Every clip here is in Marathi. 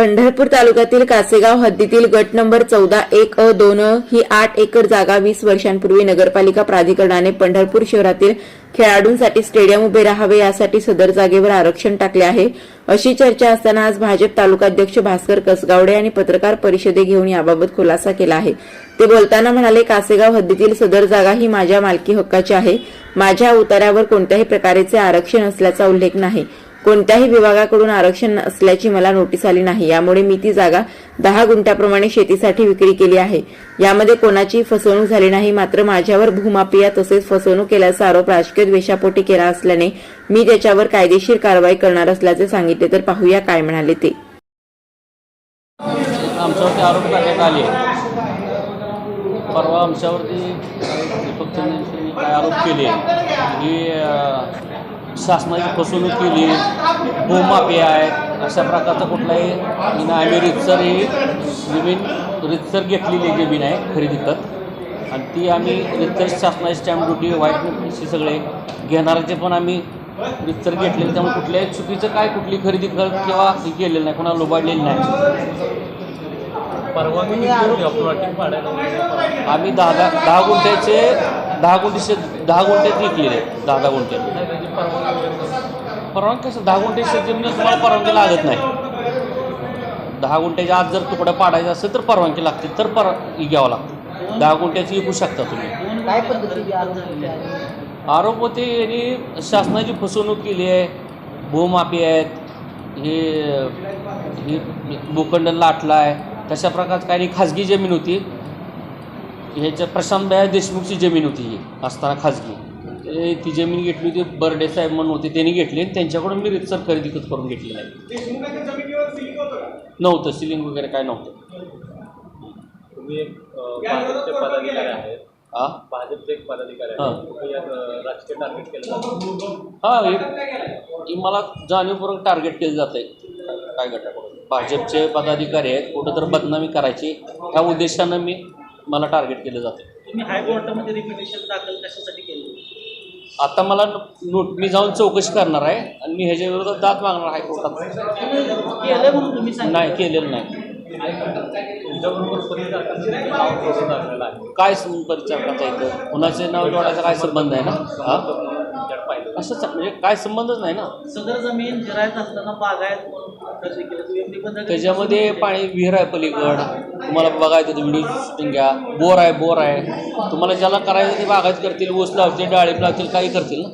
पंढरपूर तालुक्यातील कासेगाव हद्दीतील गट नंबर चौदा एक अ दोन ही आठ एकर जागा वीस वर्षांपूर्वी नगरपालिका प्राधिकरणाने पंढरपूर शहरातील खेळाडूंसाठी स्टेडियम उभे राहावे यासाठी सदर जागेवर आरक्षण टाकले आहे. अशी चर्चा असताना आज भाजप तालुकाध्यक्ष भास्कर कसगावडे यांनी पत्रकार परिषदे घेऊन याबाबत खुलासा केला आहे. ते बोलताना म्हणाले कासेगाव हद्दीतील सदर जागा ही माझ्या मालकी हक्काची आहे. माझ्या उतार्यावर कोणत्याही प्रकारचे आरक्षण असल्याचा उल्लेख नाही. कोणत्याही विभागाकडून आरक्षण असल्याची मला नोटीस आली नाही. यामुळे मी ती जागा दहा गुंठ्याप्रमाणे शेतीसाठी विक्री केली आहे. यामध्ये कोणाची फसवणूक झाली नाही मात्र माझ्यावर भूमापिया तसेच फसवणूक केल्याचा आरोप राजकीय द्वेषापोटी केला असल्याने मी त्याच्यावर कायदेशीर कारवाई करणार असल्याचे सांगितले तर पाहूया काय म्हणाले ते. आमच्यावरती आरोप करण्यात आले. परवा आमच्यावरती दीपक काय आरोप केले? की शासनाची फसवणूक केली भूमाफी आहे अशा प्रकारचा कुठलाही आम्ही रितसर ही जमीन रितसर घेतलेली जमीन आहे खरेदी खत आणि ती आम्ही रितसर शासनाची स्टॅम्प ड्युटी व्हाईट नोटीस सगळे घेणाऱ्याचे पण आम्ही रितसर घेतलेले त्यामुळे कुठल्याही चुकीचं काय कुठली खरेदी खत किंवा हे केलेलं नाही कोणाला लोबाडलेली नाही. परवानगी? आम्ही दहा दहा दहा गुंठ्याचे दहा गुंठे शेत दहा गुंठ्यात विकलेले दहा दहा नाही, त्याची परवानगी कसं? दहा गुंठे शेत जमीन तुम्हाला परवानगी लागत नाही. दहा गुंठ्याच्या आत जर तुकडं पाडायचं असेल तर परवानगी लागते. तर परवानगी घ्यावं लागतं. दहा गुंठ्याची विकू शकता तुम्ही. आरोप होते यांनी शासनाची फसवणूक केली आहे. भूमाफी आहेत. हे हे भूखंड लाटला आहे तशा प्रकारचं काही खाजगी जमीन होती. ह्याच्या प्रशांत भया देशमुखची जमीन होती ही असताना खाजगी. ते ती जमीन घेतली होती बर्डे साहेब म्हणून होते त्यांनी घेतली आणि त्यांच्याकडून मी रितसर खरेदी करून घेतली नाही नव्हतं सिलिंग वगैरे काय नव्हतं. तुम्ही भाजपचे पदाधिकारी आहेत. हा भाजपचे एक पदाधिकारी राजकीय टार्गेट केलं हे हे मला जाणीवपूर्वक टार्गेट केलं जात आहे काय गटाकडून? भाजपचे पदाधिकारी आहेत कुठं तर बदनामी करायची. ह्या उद्देशानं मी मला टार्गेट केलं जाते तुम्ही हायकोर्टामध्ये रिपिटेशन दाखल कशासाठी केलं? आता मला नोट मी जाऊन चौकशी करणार आहे आणि मी ह्याच्या विरोधात दाद मागणार हायकोर्टात केलं म्हणून तुम्ही सांगितलं? नाही केलेलं नाही. काय सं- परिचारकाचा इथं कुणाचे नाव जोडायचा काय संबंध आहे ना? हा? पाहिलं. असंच म्हणजे काय संबंधच नाही ना. सदर जमीन जिरायत असताना बागायत त्याच्यामध्ये पाणी विहीर आहे पलीकड. तुम्हाला बघायचं तर व्हिडिओ शूटिंग घ्या. बोर आहे बोर आहे. तुम्हाला ज्याला करायचं ते बागायत करतील ऊस लावतील डाळिंब लावतील काही करतील ना.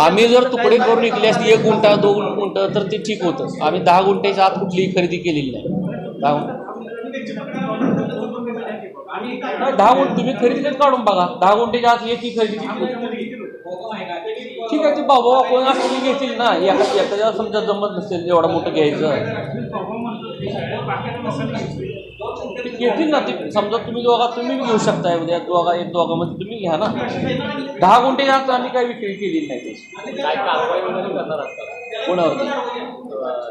आम्ही जर तुकडे करून विकले असते एक गुंठा दोन गुंठ तर ते ठीक होतं. आम्ही दहा गुंठ्याच्या आत कुठलीही खरेदी केलेली नाही. दहा दहा गुंठ तुम्ही खरेदी काढून बघा. दहा गुंठ्याच्या आत एक ही खरेदी. ठीक आहे ते बाबा कोण असतील घेतील ना? एका समजा जमत नसेल एवढं मोठं घ्यायचं. ते घेतील ना ते समजा तुम्ही दोघा तुम्ही घेऊ शकताय उद्या दोघा एक दोघांमध्ये तुम्ही घ्या ना. दहा गुंठे जास्त आम्ही काही विक्री केलेली नाही त्याची. काय कारवाई कोणावरती?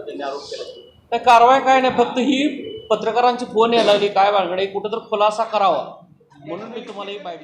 केला. काय कारवाई काय नाही फक्त ही पत्रकारांची फोन यायला लागली. काय भानगडे कुठं तर खुलासा करावा. म्हणून मी तुम्हाला ही बाईट